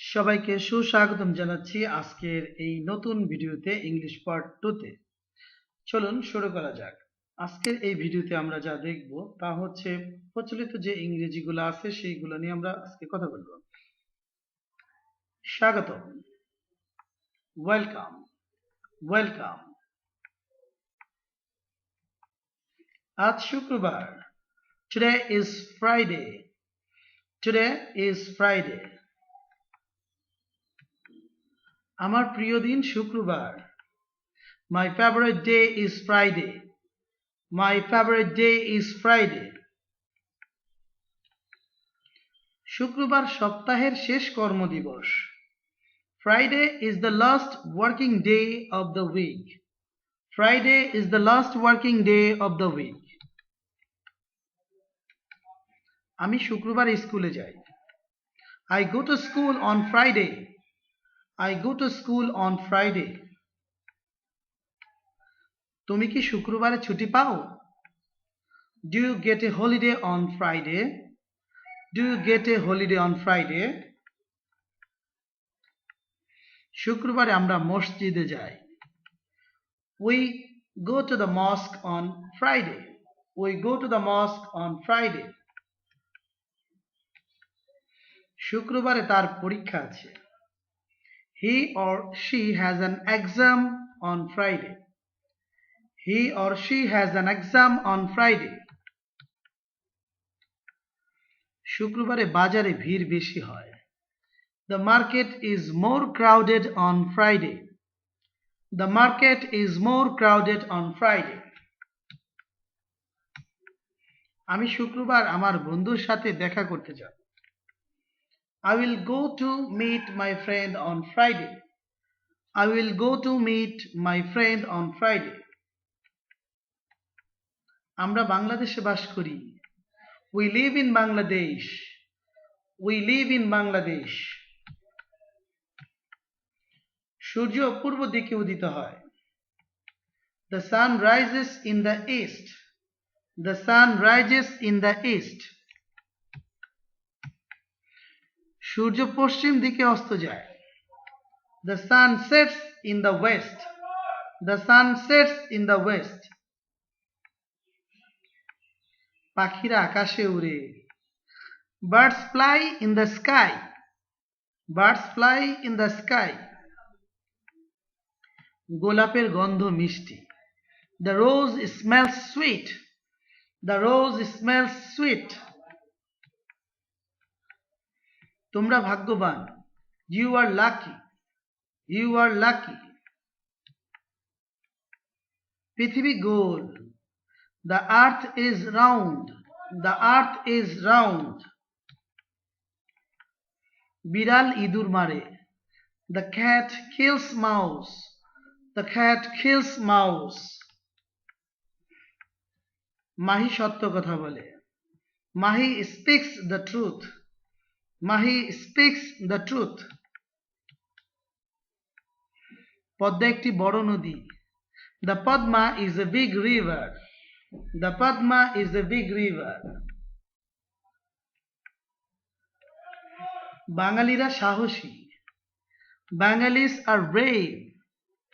সবাইকে সুস্বাগতম জানাচ্ছি আজকের এই নতুন ভিডিওতে ইংলিশ পার্ট টুতে চলুন শুরু করা যাক। আজকের এই ভিডিওতে আমরা যা দেখব তা হচ্ছে প্রচলিত যে ইংরেজিগুলো আছে সেইগুলো নিয়ে আমরা আজকে কথা বলব। স্বাগতম ওয়েলকাম ওয়েলকাম আজ শুক্রবার। Today is Friday today is Friday আমার প্রিয় দিন শুক্রবার। My favourite day is Friday my favourite day is Friday শুক্রবার সপ্তাহের শেষ কর্মদিবস। Friday is the last working day of the week Friday is the last working day of the week আমি শুক্রবার স্কুলে যাই। I go to school on Friday I go to school on Friday. তুমি কি শুক্রবারে ছুটি পাও? Do you get a holiday on Friday do you get a holiday on Friday শুক্রবারে আমরা মসজিদে যাই। We go to the mosque on Friday we go to the mosque on Friday শুক্রবারে তার পরীক্ষা আছে। He or she has an exam on Friday. He or she has an exam on Friday. শুক্রবারে বাজারে ভিড় বেশি হয় The market is more crowded on Friday. The market is more crowded on Friday. আমি শুক্রবার আমার বন্ধুর সাথে দেখা করতে যাব I will go to meet my friend on Friday. I will go to meet my friend on Friday. আমরা বাংলাদেশে বাস করি We live in Bangladesh. We live in Bangladesh. সূর্য পূর্ব দিকে উদিত হয় The sun rises in the east. The sun rises in the east. সূর্য পশ্চিম দিকে অস্ত যায়। The sun sets in the west the sun sets in the west পাখিরা আকাশে উড়ে। Birds fly in the sky birds fly in the sky গোলাপের গন্ধ মিষ্টি। The rose smells sweet the rose smells sweet তোমরা ভাগ্যবান। You are lucky you are lucky পৃথিবী গোল। The earth is round the earth is round বিড়াল ইঁদুর মারে। The cat kills mouse the cat kills mouse Mahi সত্য কথা বলে। Mahi speaks the truth Mahi speaks the truth. Padma একটি বড় নদী the Padma is a big river the Padma is a big river বাঙালিরা সাহসী বাঙালিস আর ব্রেভ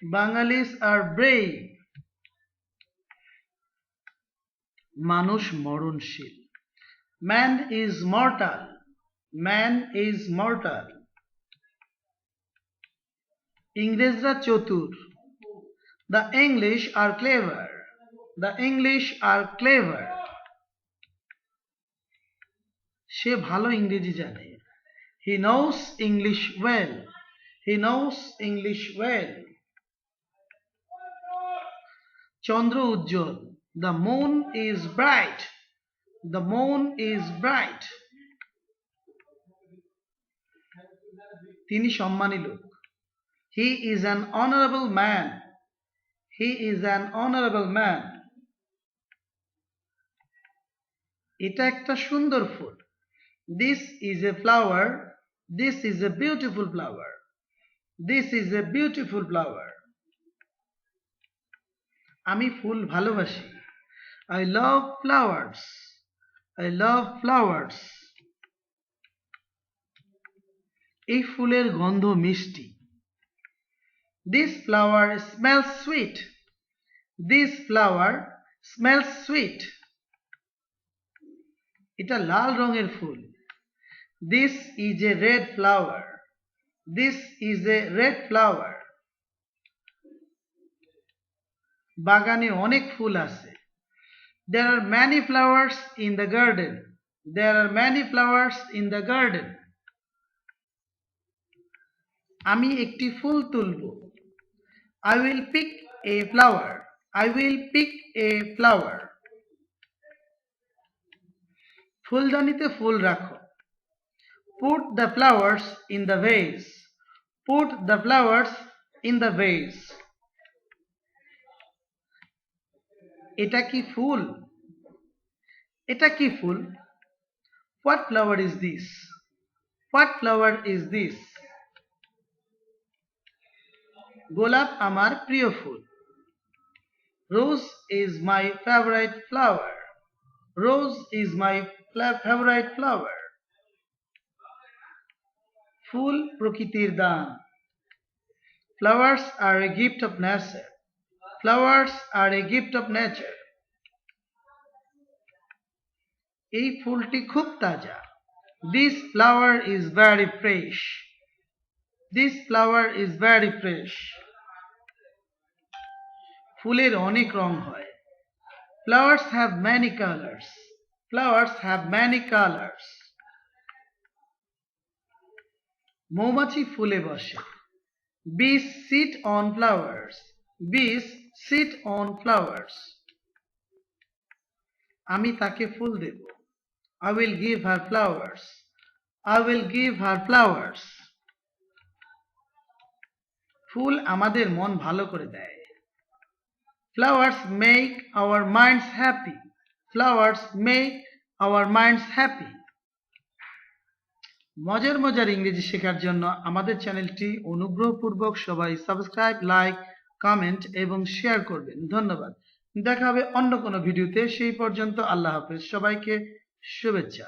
বাঙালিস আর brave মানুষ মরণশীল man is mortal Man is mortal ইংরেজরা চতুর the English are clever the English are clever সে ভালো ইংরেজি জানে। He knows English well he knows English well Chandra Ujjwal. The moon is bright the moon is bright তিনি সম্মানী লোক। He is an honourable man he is an honourable man এটা একটা সুন্দর ফুল। This is a flower this is a beautiful flower this is a beautiful flower আমি ফুল ভালোবাসি। I love flowers I love flowers এই ফুলের গন্ধ মিষ্টি। This flower smell sweet this flower smell sweet এটা লাল রঙের ফুল। This is a red flower this is a red flower বাগানে অনেক ফুল আছে। There are many flowers in the garden. There are many flowers in the garden. আমি একটি ফুল তুলব। I will pick a flower I will pick a flower ফুলদানিতে ফুল রাখো। Put the flowers in the vase put the flowers in the vase এটা কি ফুল? এটা কি ফুল? What flower is this what flower is this গোলাপ আমার প্রিয় ফুল। Rose is my favourite flower rose is my favourite flower ফুল প্রকৃতির দান। Flowers are a gift of nature Flowers are a gift of nature. এই ফুলটি খুব তাজা। This flower is very fresh. This flower is very fresh. ফুলের অনেক রং হয় Flowers have many colors. Flowers have many colors. মৌমাছি ফুলে বসে Bees sit on flowers. Bees sit on flowers. আমি তাকে ফুল দেব I will give her flowers. I will give her flowers. ফুল আমাদের মন ভালো করে দেয়। Flowers make our minds happy flowers make our minds happy মজার মজার ইংরেজি শেখার জন্য আমাদের চ্যানেলটি অনুগ্রহপূর্বক সবাই সাবস্ক্রাইব, লাইক, কমেন্ট এবং শেয়ার করবেন। ধন্যবাদ। দেখা হবে অন্য কোনো ভিডিওতে। সেই পর্যন্ত আল্লাহ হাফেজ। সবাইকে শুভেচ্ছা।